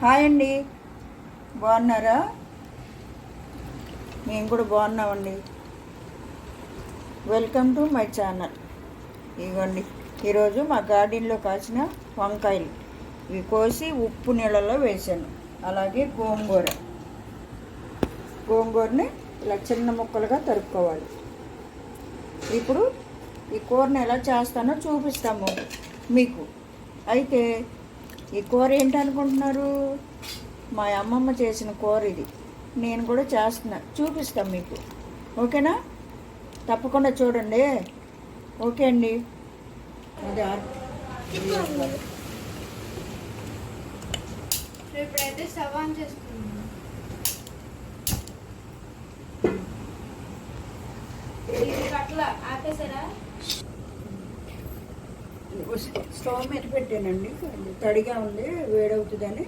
Hi అండి. బాగున్నారా? మేము కూడా బాగున్నామండి. Welcome to my channel. ఇదిగోండి ఈరోజు మా గార్డెన్లో కాసిన వంకాయలు. ఇవి కోసి ఉప్పు నీళ్ళలో వేసాను. అలాగే గోంగూర. గోంగూరని ఇలా చిన్న ముక్కలుగా తరుక్కోవాలి. ఇప్పుడు ఈ కూరని ఎలా చేస్తానో చూపిస్తాము మీకు. అయితే ఈ కూర ఏంటనుకుంటున్నారు? మా అమ్మమ్మ చేసిన కూర ఇది. నేను కూడా చేస్తున్నా. చూపిస్తాం మీకు. ఓకేనా? తప్పకుండా చూడండి. ఓకే అండి. అది ఇప్పుడైతే స్టవ్ ఆన్ చేసుకున్నాను ఇది అట్లా ఆపేసారా? స్టవ్ మీద పెట్టానండి. తడిగా ఉంది వేడవుతుందని.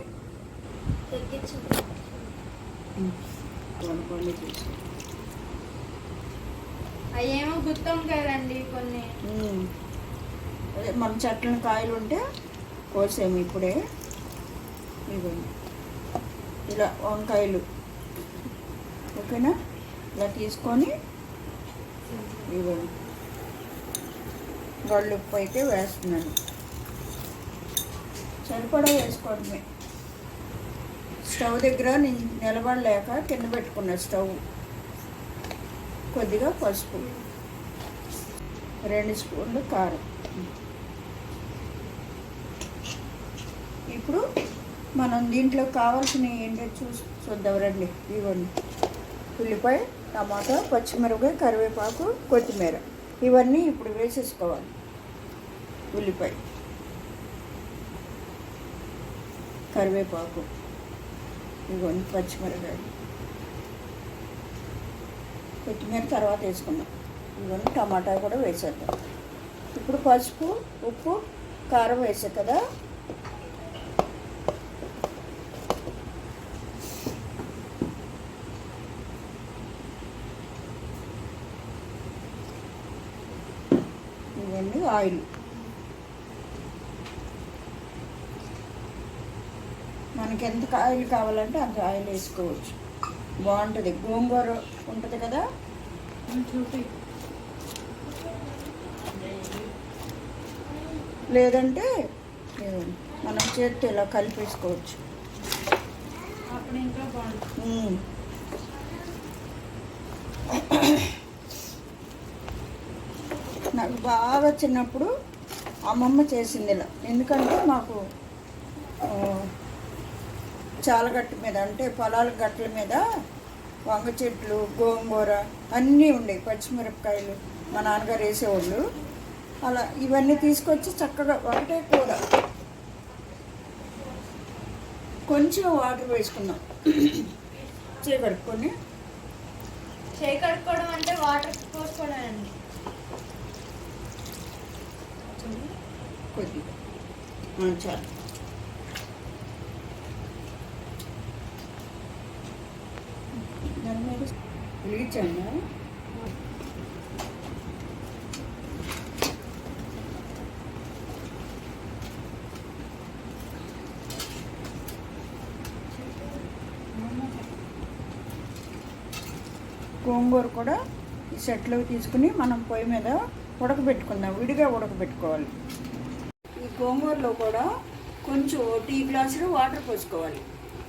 అయ్యేమో గుత్తం కదండి కొన్ని. మన చెట్లను కాయలు ఉంటే కోసాము ఇప్పుడే. ఇవ్వండి ఇలా వంకాయలు. ఓకేనా? ఇలా తీసుకొని ఇవ్వండి గళ్ళు ఉప్పు అయితే వేస్తున్నాను. సరిపడా వేసుకోవడమే. స్టవ్ దగ్గర నేను నిలబడలేక కింద పెట్టుకున్న స్టవ్. కొద్దిగా పసుపు. రెండు స్పూన్లు కారం. ఇప్పుడు మనం దీంట్లో కావాల్సిన ఏంటో చూసి చూద్దాం రండి. ఇవ్వండి. ఉల్లిపాయ టమాటా పచ్చిమిరపకాయ కరివేపాకు కొత్తిమీర. ఇవన్నీ ఇప్పుడు వేసేసుకోవాలి. ఉల్లిపాయ కరివేపాకు ఇవ్వండి పచ్చిమిరపకాయ కొత్తిమీర తర్వాత వేసుకుందాం. ఇవన్నీ టమాటా కూడా వేసేద్దాం. ఇప్పుడు పసుపు ఉప్పు కారం వేసా కదా? ఇవన్నీ ఆయిల్. మనకి ఎంత ఆయిల్ కావాలంటే అంత ఆయిల్ వేసుకోవచ్చు. బాగుంటుంది. గోంగూర ఉంటుంది కదా? లేదంటే మనం చేతితో ఇలా కలిపేసుకోవచ్చు. ఇంకా బాగుంటుంది మ్మ్. నాకు బాగా చిన్నప్పుడు అమ్మమ్మ చేసింది ఇలా. ఎందుకంటే మాకు చాలా చాలగట్టు మీద అంటే పొలాల గట్ల మీద వంగ చెట్లు గోంగూర అన్నీ ఉండేవి పచ్చిమిరపకాయలు. మా నాన్నగారు వేసేవాళ్ళు. అలా ఇవన్నీ తీసుకొచ్చి చక్కగా ఒకటే కూర. కొంచెం వాటర్ వేసుకుందాం చేయగడుక్కొని చేయి కడుక్కోవడం అంటే వాటర్ పోసుకోవడం అండి కొద్దిగా. చాలు. దాని మీద గోంగూర కూడా ఈ సెట్లోకి తీసుకుని మనం పొయ్యి మీద ఉడకబెట్టుకుందాం విడిగా ఉడకబెట్టుకోవాలి. ఈ గోంగూరలో కూడా కొంచెం టీ గ్లాసులు వాటర్ పోసుకోవాలి.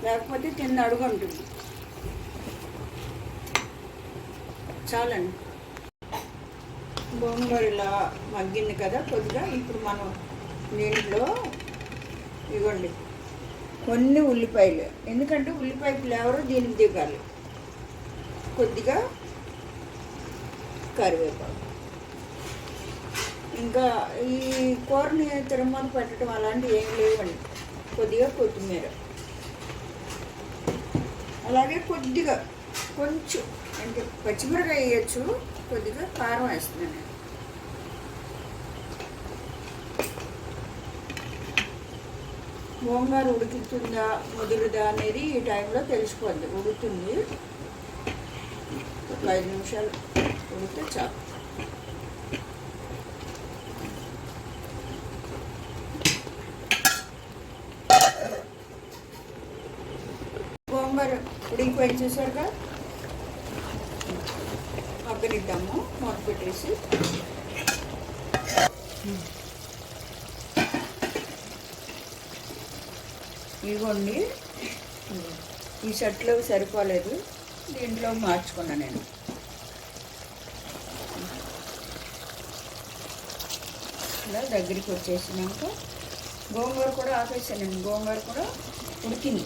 లేకపోతే కింద అడుగు ఉంటుంది. చాలండి. గోంగూర ఇలా మగ్గింది కదా కొద్దిగా ఇప్పుడు మనం దీంట్లో ఇవ్వండి. కొన్ని ఉల్లిపాయలు. ఎందుకంటే ఉల్లిపాయ ఫ్లేవర్ దీనికి దిగాలి. కొద్దిగా కరివేపాకు. ఇంకా ఈ కూరని తిరుమల పెట్టడం అలాంటివి ఏం లేవండి. కొద్దిగా కొత్తిమీర. అలాగే కొద్దిగా కొంచెం అంటే పచ్చిమిరకాయ వేయచ్చు కొద్దిగా కారం వేస్తున్నాను. నేను ఉడుకుతుందా ముదురుదా అనేది ఈ టైంలో తెలుసుకోండి ఉడుకుతుంది. ఒక ఐదు నిమిషాలు ఉడికితే చాలు. మగ్గిపోయి చూసారుగా మగ్గనిద్దాము మూత పెట్టేసి. ఇవ్వండి. ఈ షర్ట్లు సరిపోలేదు. దీంట్లో మార్చుకున్నా నేను. ఇలా దగ్గరికి వచ్చేసినాక గోంగూర కూడా ఆపేసాను గోంగూర కూడా ఉడికింది.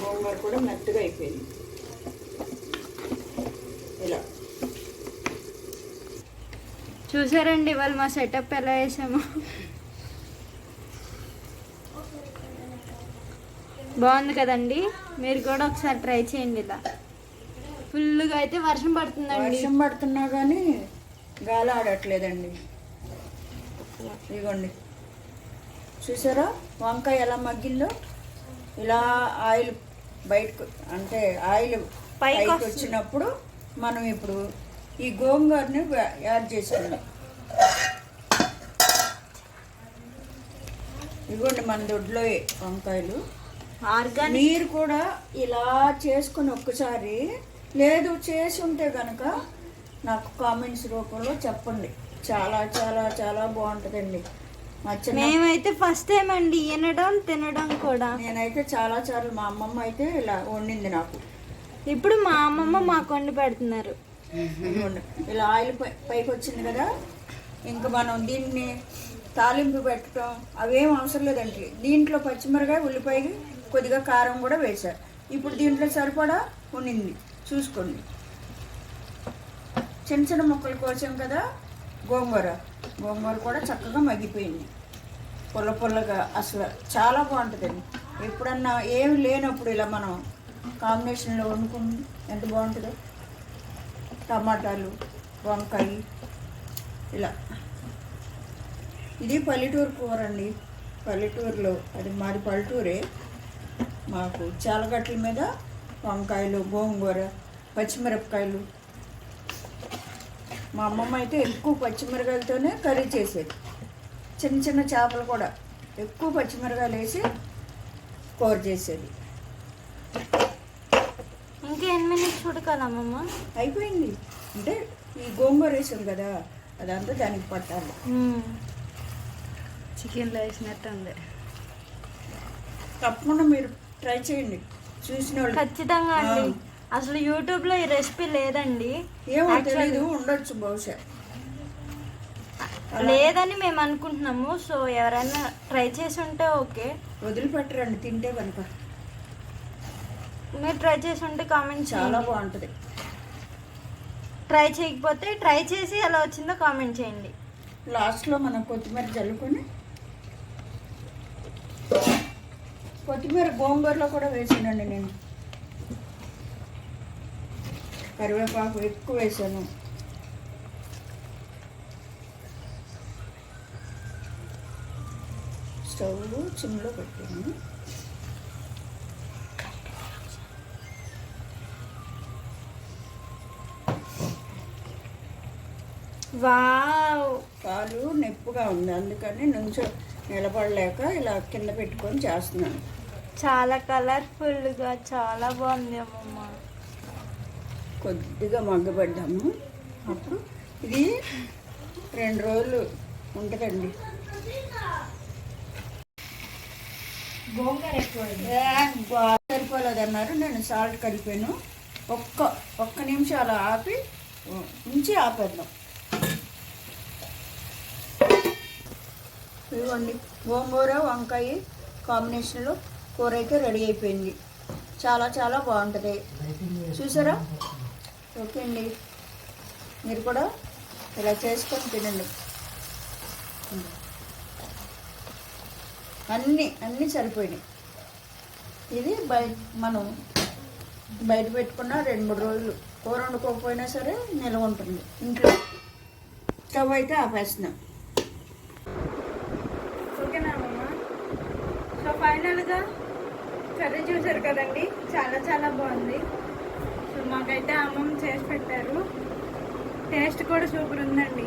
గోంగూర కూడా మెత్తగా అయిపోయింది. ఇలా. చూసారండి వాళ్ళు మా సెటప్ ఎలా వేసామో బాగుంది కదండి? మీరు కూడా ఒకసారి ట్రై చేయండి ఇలా. ఫుల్గా అయితే వర్షం పడుతుందండి. వర్షం పడుతున్నా కానీ గాలి ఆడట్లేదండి. ఇదిగోండి. చూసారా? వంకాయ ఎలా మగ్గిందో ఇలా ఆయిల్ బయటకు అంటే ఆయిల్ పైకి. వచ్చినప్పుడు మనం ఇప్పుడు ఈ గోంగూరని యాడ్ చేసుకుందాం. ఇదిగోండి మన దొడ్లో వంకాయలు. ఆర్గానిక్. మీరు కూడా ఇలా చేసుకుని ఒక్కసారి లేదు చేసి ఉంటే కనుక నాకు కామెంట్స్ రూపంలో చెప్పండి. చాలా చాలా చాలా బాగుంటుందండి. మేమైతే ఫస్ట్ టైం అండి వినడం తినడం కూడా. నేనైతే చాలా చాలా మా అమ్మమ్మ అయితే ఇలా వండింది నాకు. ఇప్పుడు మా అమ్మమ్మ మాకు వండి పెడుతున్నారు. ఇలా ఆయిల్ పైకి వచ్చింది కదా ఇంకా మనం దీన్ని తాలింపు పెట్టడం అవేం అవసరం లేదండి. దీంట్లో పచ్చిమిరకాయ ఉల్లిపాయ కొద్దిగా కారం కూడా వేశారు ఇప్పుడు దీంట్లో సరిపడా ఉండింది చూసుకోండి. చిన్న చిన్న ముక్కలు కోసాం కదా గోంగూర. గోంగూర కూడా చక్కగా మగ్గిపోయింది. పుల్ల పుల్లగా అసలు చాలా బాగుంటుందండి. ఎప్పుడన్నా ఏమి లేనప్పుడు ఇలా మనం కాంబినేషన్లో వండుకుని ఎంత బాగుంటుందో. టమాటాలు వంకాయ ఇలా. ఇది పల్లెటూరు కూర అండి పల్లెటూరులో అది మాది పల్లెటూరే. మాకు చాలగట్ల మీద వంకాయలు గోంగూర పచ్చిమిరపకాయలు మా అమ్మమ్మ అయితే ఎక్కువ పచ్చిమిరకాయలతోనే కర్రీ చేసేది. చిన్న చిన్న చేపలు కూడా ఎక్కువ పచ్చిమిరకాయలు వేసి కూర చేసేది. ఇంకా ఎన్ని మినిట్స్ ఉడకాలి అమ్మమ్మ? అయిపోయింది. అంటే ఈ గోంగూర వేసాం కదా అదంతా దానికి పట్టాలి. చికెన్లో వేసినట్టు ఉంది తప్పకుండా మీరు ట్రై చేయండి. చూసిన వాళ్ళు. ఖచ్చితంగా అండి. అసలు యూట్యూబ్లో ఈ రెసిపీ లేదండి. ఏమో Actually- తెలీదు ఉండొచ్చు బహుశా. లేదని మేము అనుకుంటున్నాము సో ఎవరైనా ట్రై చేసి ఉంటే ఓకే. వదిలిపెట్టరండి తింటే కనుక మీరు ట్రై చేసి ఉంటే కామెంట్ చాలా బాగుంటుంది. ట్రై చేయకపోతే ట్రై చేసి ఎలా వచ్చిందో కామెంట్ చేయండి. లాస్ట్లో మనం కొత్తిమీర చల్లుకొని కొత్తిమీర గోంగూరలో కూడా వేసానండి నేను. కరివేపాకు ఎక్కువ వేసాను. స్టవ్ చిమ్లో పెట్టాను. వావ్! కాలు నొప్పిగా ఉంది. అందుకని నుంచో నిలబడలేక ఇలా కింద పెట్టుకొని చేస్తున్నాను. చాలా కలర్ఫుల్గా చాలా బాగుంది అమ్మమ్మ. కొద్దిగా మగ్గబడ్డాము. అప్పుడు ఇది రెండు రోజులు ఉంటుందండి. గోంగూర సరిపోలేదు అన్నారు నేను సాల్ట్ కలిపాను ఒక్క ఒక్క నిమిషం అలా ఆపి ఉంచి ఆపేద్దాం. ఇదిగోండి గోంగూర వంకాయ కాంబినేషన్లో కూర అయితే రెడీ అయిపోయింది. చాలా చాలా బాగుంటుంది. చూసారా? ఓకే అండి. మీరు కూడా ఇలా చేసుకొని తినండి. అన్నీ అన్నీ సరిపోయినాయి. ఇది బయట మనం బయట పెట్టుకున్న రెండు మూడు రోజులు కూర వండుకోకపోయినా సరే నిల్వ ఉంటుంది ఇంట్లో. స్టవ్ అయితే ఆపేస్తున్నాం. ఓకేనా అమ్మమ్మ? సో ఫైనల్గా కర్రీ చూసారు కదండి. చాలా చాలా బాగుంది. సో మాకైతే అమ్మమ్మ చేసి పెట్టారు. టేస్ట్ కూడా సూపర్ ఉందండి.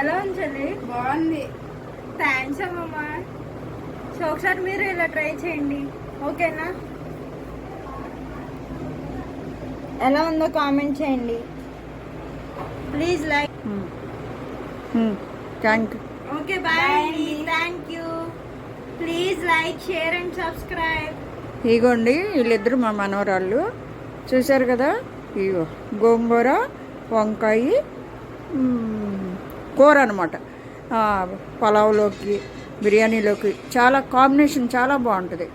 ఎలా ఉంచాలి బాగుంది. థ్యాంక్స్ అమ్మమ్మ. సో ఒకసారి మీరు ఇలా ట్రై చేయండి. ఓకేనా? ఎలా ఉందో కామెంట్ చేయండి. Please like thank you okay bye thank you please like share and subscribe ఇగోండి వీళ్ళిద్దరు మా మనవరాళ్ళు. చూశారు కదా? ఇగో గోంగూర వంకాయ కూర అనమాట పలావ్లోకి బిర్యానీలోకి చాలా కాంబినేషన్ చాలా బాగుంటుంది.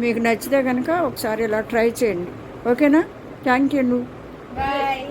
మీకు నచ్చితే కనుక ఒకసారి ఇలా ట్రై చేయండి. ఓకేనా? Thank you bye.